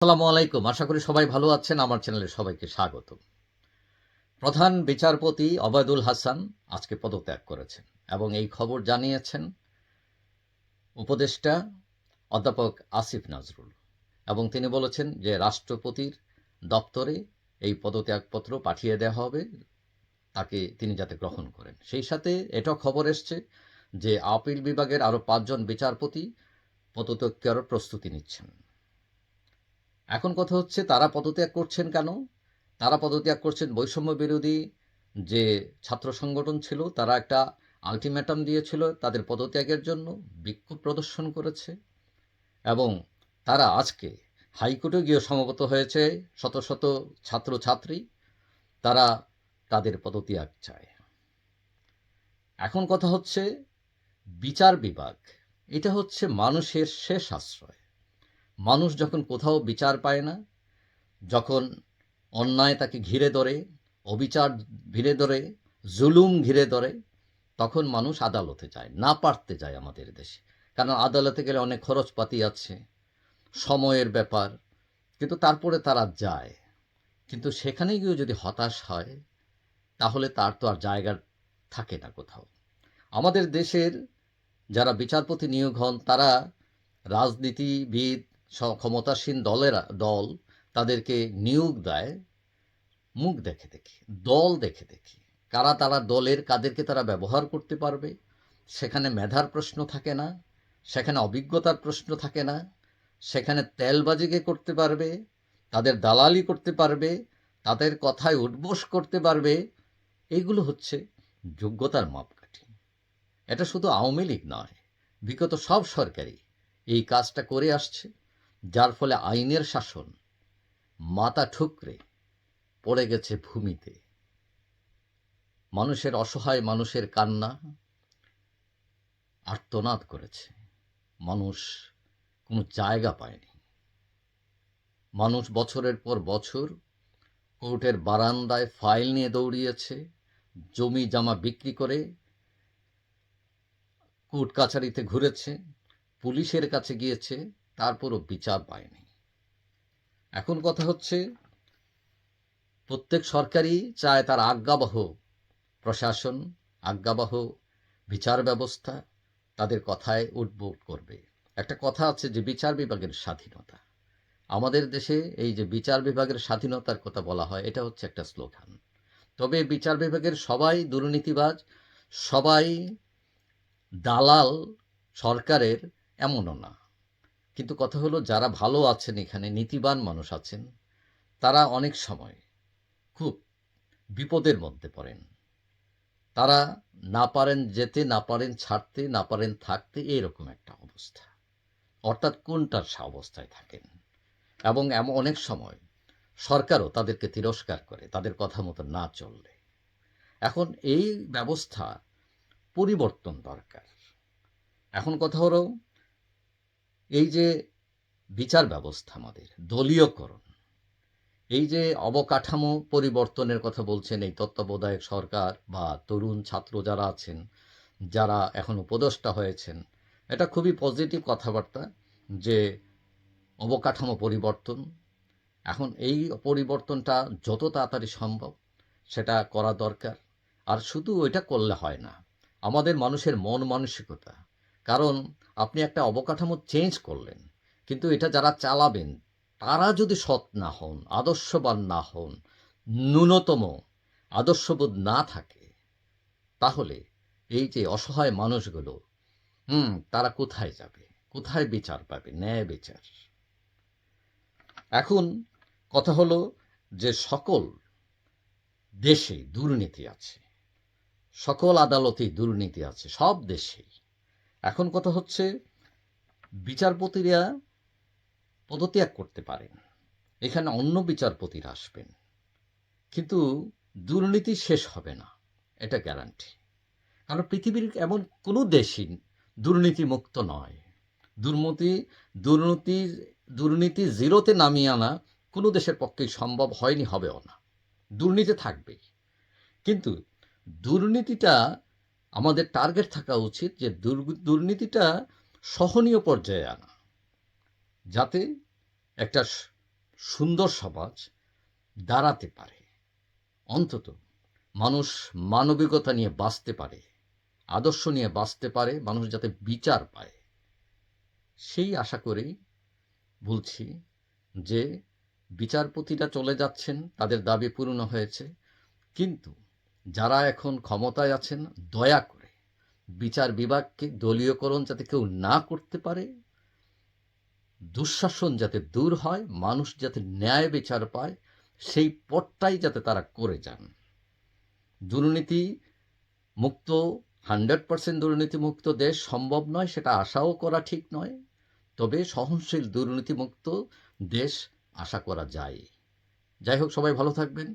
আসসালামু আলাইকুম। আশা করি সবাই ভালো আছেন। আমার চ্যানেলে সবাইকে স্বাগত। প্রধান বিচারপতি অবায়দুল হাসান আজকে পদত্যাগ করেছেন এবং এই খবর জানিয়েছেন উপদেষ্টা অধ্যাপক আসিফ নজরুল এবং তিনি বলেছেন যে রাষ্ট্রপতির দপ্তরে এই পদত্যাগপত্র পাঠিয়ে দেওয়া হবে, তাকে তিনি যাতে গ্রহণ করেন। সেই সাথে এটাও খবর এসছে যে আপিল বিভাগের আরও পাঁচজন বিচারপতি পদত্যাগের প্রস্তুতি নিচ্ছেন। এখন কথা হচ্ছে তারা পদত্যাগ করছেন কেন? তারা পদত্যাগ করছেন বৈষম্য বিরোধী যে ছাত্র সংগঠন ছিল, তারা একটা আলটিমেটাম দিয়েছিল তাদের পদত্যাগের জন্য, বিক্ষোভ প্রদর্শন করেছে এবং তারা আজকে হাইকোর্টে গিয়ে সমবেত হয়েছে শত শত ছাত্রছাত্রী, তারা তাদের পদত্যাগ চায়। এখন কথা হচ্ছে বিচার বিভাগ, এটা হচ্ছে মানুষের শেষ আশ্রয়। মানুষ যখন কোথাও বিচার পায় না, যখন অন্যায় তাকে ঘিরে ধরে, অবিচার ঘিরে ধরে, জুলুম ঘিরে ধরে, তখন মানুষ আদালতে যায়, না পারতে যায় আমাদের দেশে। কারণ আদালতে গেলে অনেক খরচপাতি আছে, সময়ের ব্যাপার, কিন্তু তারপরে তারা যায়। কিন্তু সেখানে গিয়েও যদি হতাশ হয়, তাহলে তার তো আর জায়গা থাকে না কোথাও। আমাদের দেশের যারা বিচারপতি নিয়োগ হন, তারা রাজনীতিবিদ ক্ষমতাসীন দলেরা, দল তাদেরকে নিয়োগ দেয়, মুখ দেখে দেখে, দল দেখে দেখে। কারা তারা দলের, কাদেরকে তারা ব্যবহার করতে পারবে? সেখানে মেধার প্রশ্ন থাকে না, সেখানে অভিজ্ঞতার প্রশ্ন থাকে না, সেখানে তেলবাজিকে করতে পারবে, তাদের দালালি করতে পারবে, তাদের কথায় উদ্বোস করতে পারবে। এগুলো হচ্ছে যোগ্যতার মাপকাঠি। এটা শুধু আওয়ামী লীগ নয়, বিগত সব সরকারই এই কাজটা করে আসছে। যার ফলে আইনের শাসন মাথা ঠুকরে পড়ে গেছে ভূমিতে। মানুষের অসহায় মানুষের কান্না আর্তনাদ করেছে। মানুষ কোনো জায়গা পায়নি। মানুষ বছরের পর বছর কোর্টের বারান্দায় ফাইল নিয়ে দৌড়িয়েছে, জমি জামা বিক্রি করে, কোর্ট কাছারিতে ঘুরেছে, পুলিশের কাছে গিয়েছে তারপরও বিচার পায়নি। এখন কথা হচ্ছে, প্রত্যেক সরকারই চায় তার আজ্ঞাবহ প্রশাসন, আজ্ঞাবহ বিচার ব্যবস্থা তাদের কথায় উদ্বোধ করবে। একটা কথা আছে যে বিচার বিভাগের স্বাধীনতা। আমাদের দেশে এই যে বিচার বিভাগের স্বাধীনতার কথা বলা হয়, এটা হচ্ছে একটা স্লোগান। তবে বিচার বিভাগের সবাই দুর্নীতিবাজ, সবাই দালাল সরকারের এমনও না। কিন্তু কথা হলো, যারা ভালো আছেন এখানে, নীতিবান মানুষ আছেন, তারা অনেক সময় খুব বিপদের মধ্যে পড়েন। তারা না পারেন যেতে, না পারেন ছাড়তে, না পারেন থাকতে এরকম একটা অবস্থা। অর্থাৎ কোনটার অবস্থায় থাকেন? এবং এমন অনেক সময় সরকারও তাদেরকে তিরস্কার করে, তাদের কথা মতো না চললে। এখন এই ব্যবস্থা পরিবর্তন দরকার। এখন কথা হলো এই যে বিচার ব্যবস্থা আমাদের, দলীয়করণ, এই যে অবকাঠামো পরিবর্তনের কথা বলছেন এই তত্ত্বাবধায়ক সরকার বা তরুণ ছাত্র যারা আছেন, যারা এখন উপদেষ্টা হয়েছেন, এটা খুবই পজিটিভ কথাবার্তা যে অবকাঠামো পরিবর্তন, এখন এই পরিবর্তনটা যত তাড়াতাড়ি সম্ভব সেটা করা দরকার। আর শুধু ওইটা করলে হয় না, আমাদের মানুষের মন মানসিকতা, কারণ আপনি একটা অবকাঠামো চেঞ্জ করলেন, কিন্তু এটা যারা চালাবেন, তারা যদি সৎ না হন, আদর্শবান না হন, ন্যূনতম আদর্শবোধ না থাকে, তাহলে এই যে অসহায় মানুষগুলো, হুম, তারা কোথায় যাবে? কোথায় বিচার পাবে? ন্যায় বিচার। এখন কথা হলো যে সকল দেশে দুর্নীতি আছে, সকল আদালতেই দুর্নীতি আছে, সব দেশেই। এখন কথা হচ্ছে, বিচারপতিরা পদত্যাগ করতে পারেন। এখানে অন্য বিচারপতিরা আসবেন। কিন্তু দুর্নীতি শেষ হবে না, এটা গ্যারান্টি কারণ পৃথিবীর এমন কোনো দেশই দুর্নীতিমুক্ত নয়। দুর্নীতি দুর্নীতি দুর্নীতি জিরোতে নামিয়ে আনা কোনো দেশের পক্ষেই সম্ভব হয়নি, হবেও না। দুর্নীতি থাকবেই। কিন্তু দুর্নীতিটা আমাদের টার্গেট থাকা উচিত যে দুর্নীতিটা সহনীয় পর্যায়ে আনা। যাতে একটা সুন্দর সমাজ দাঁড়াতে পারে। অন্তত মানুষ মানবিকতা নিয়ে বাঁচতে পারে, আদর্শ নিয়ে বাঁচতে পারে, মানুষ যাতে বিচার পায়। সেই আশা করেই বলছি যে বিচারপতিরা চলে যাচ্ছেন, তাদের দাবি পূর্ণ হয়েছে। কিন্তু যারা এখন ক্ষমতায় আছেন, দয়া করে বিচার বিভাগকে দলীয়করণ যাতে কেউ না করতে পারে, দুঃশাসন যাতে দূর হয়, মানুষ যাতে ন্যায় বিচার পায়, সেই পথটাই যাতে তারা করে যান। দুর্নীতি মুক্ত, হান্ড্রেড পার্সেন্ট দুর্নীতি মুক্ত দেশ সম্ভব নয়, সেটা আশাও করা ঠিক নয়, তবে সহনশীল দুর্নীতিমুক্ত দেশ আশা করা যায়। যাই হোক, সবাই ভালো থাকবেন।